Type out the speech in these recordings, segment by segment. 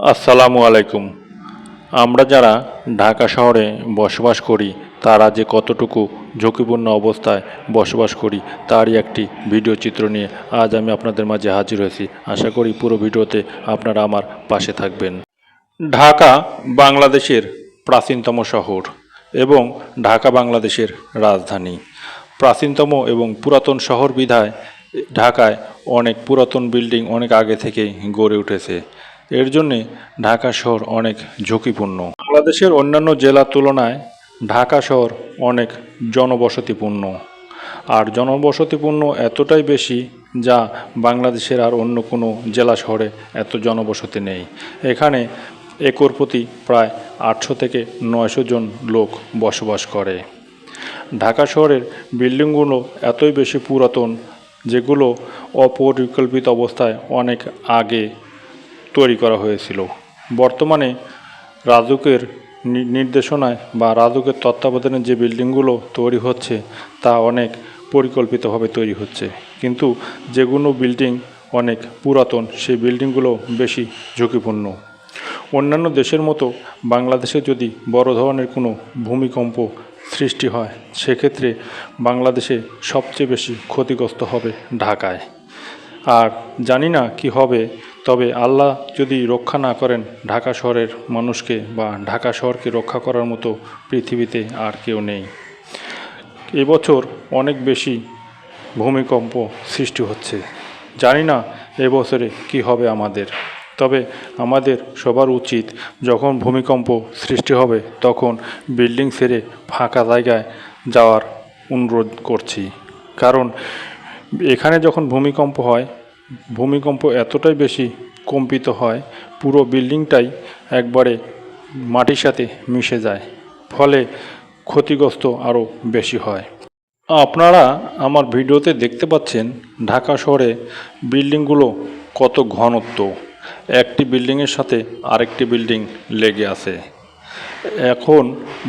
আসসালামু আলাইকুম। আমরা যারা ঢাকা শহরে বসবাস করি, তারা যে কতটুকু ঝুঁকিপূর্ণ অবস্থায় বসবাস করি, তারই একটি ভিডিও চিত্র নিয়ে আজ আমি আপনাদের মাঝে হাজির হয়েছি। আশা করি পুরো ভিডিওতে আপনারা আমার পাশে থাকবেন। ঢাকা বাংলাদেশের প্রাচীনতম শহর এবং ঢাকা বাংলাদেশের রাজধানী। প্রাচীনতম এবং পুরাতন শহর বিধায় ঢাকায় অনেক পুরাতন বিল্ডিং অনেক আগে থেকেই গড়ে উঠেছে। এর জন্যে ঢাকা শহর অনেক ঝুঁকিপূর্ণ। বাংলাদেশের অন্যান্য জেলার তুলনায় ঢাকা শহর অনেক জনবসতিপূর্ণ। আর জনবসতিপূর্ণ এতটাই বেশি যা বাংলাদেশের আর অন্য কোনো জেলা শহরে এত জনবসতি নেই। এখানে একর প্রতি প্রায় আটশো থেকে নয়শো জন লোক বসবাস করে। ঢাকা শহরের বিল্ডিংগুলো এতই বেশি পুরাতন, যেগুলো অপরিকল্পিত অবস্থায় অনেক আগে তৈরি করা হয়েছিল। বর্তমানে রাজুকের নির্দেশনায় বা রাজুকের তত্ত্বাবধানে যে বিল্ডিংগুলো তৈরি হচ্ছে, তা অনেক পরিকল্পিতভাবে তৈরি হচ্ছে। কিন্তু যেগুলো বিল্ডিং অনেক পুরাতন, সেই বিল্ডিংগুলো বেশি ঝুঁকিপূর্ণ। অন্যান্য দেশের মতো বাংলাদেশে যদি বড় ধরনের কোনো ভূমিকম্প সৃষ্টি হয়, সেক্ষেত্রে বাংলাদেশে সবচেয়ে বেশি ক্ষতিগ্রস্ত হবে ঢাকায়। আর জানি না কি হবে তবে আল্লাহ যদি রক্ষা না করেন, ঢাকা শহরের মানুষকে বা ঢাকা শহরকে রক্ষা করার মতো পৃথিবীতে আর কেউ নেই। এবছর অনেক বেশি ভূমিকম্প সৃষ্টি হচ্ছে। জানি না এবছরে কি হবে আমাদের। তবে আমাদের সবার উচিত যখন ভূমিকম্প সৃষ্টি হবে, তখন বিল্ডিং ছেড়ে ফাঁকা জায়গায় যাওয়ার অনুরোধ করছি। কারণ এখানে যখন ভূমিকম্প হয় ভূমিকম্প এতটাই বেশি কম্পিত হয়, পুরো বিল্ডিংটাই একবারে মাটির সাথে মিশে যায়, ফলে ক্ষতিগ্রস্ত আরও বেশি হয়। আপনারা আমার ভিডিওতে দেখতে পাচ্ছেন ঢাকা শহরে বিল্ডিংগুলো কত ঘনত্ব। একটি বিল্ডিংয়ের সাথে আরেকটি বিল্ডিং লেগে আছে। এখন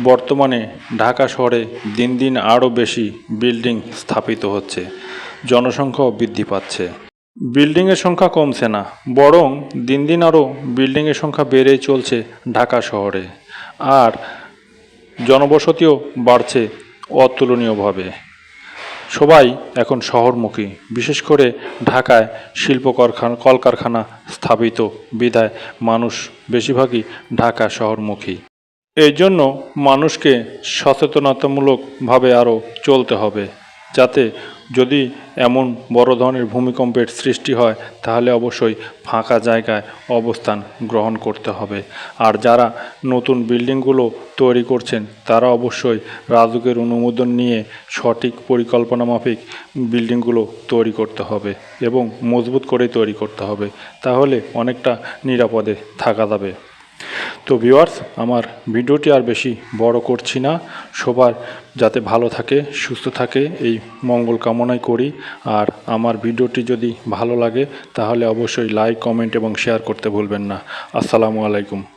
বর্তমানে ঢাকা শহরে দিন দিন আরও বেশি বিল্ডিং স্থাপিত হচ্ছে, জনসংখ্যাও বৃদ্ধি পাচ্ছে। বিল্ডিংয়ের সংখ্যা কমছে না, বরং দিন দিন আরও বিল্ডিংয়ের সংখ্যা বেড়েই চলছে ঢাকা শহরে। আর জনবসতিও বাড়ছে অতুলনীয়ভাবে। সবাই এখন শহরমুখী, বিশেষ করে ঢাকায় শিল্প কারখানা কলকারখানা স্থাপিত, বিধায় মানুষ বেশিরভাগই ঢাকা শহরমুখী। এই জন্য মানুষকে সচেতনতামূলকভাবে আরও চলতে হবে, যাতে যদি এমন বড় ধরনের ভূমিকম্পের সৃষ্টি হয়, তাহলে অবশ্যই ফাঁকা জায়গায় অবস্থান গ্রহণ করতে হবে। আর যারা নতুন বিল্ডিংগুলো তৈরি করছেন, তারা অবশ্যই রাজুকের অনুমোদন নিয়ে সঠিক পরিকল্পনা মাফিক বিল্ডিংগুলো তৈরি করতে হবে এবং মজবুত করেই তৈরি করতে হবে। তাহলে অনেকটা নিরাপদে থাকা যাবে। তো ভিউয়ার্স আমার ভিডিওটি আর বেশি বড় করছি না। সবার যাতে ভালো থাকে, সুস্থ থাকে, এই মঙ্গল কামনাই করি। আর আমার ভিডিওটি যদি ভালো লাগে, তাহলে অবশ্যই লাইক কমেন্ট এবং শেয়ার করতে ভুলবেন না। আসসালামু আলাইকুম।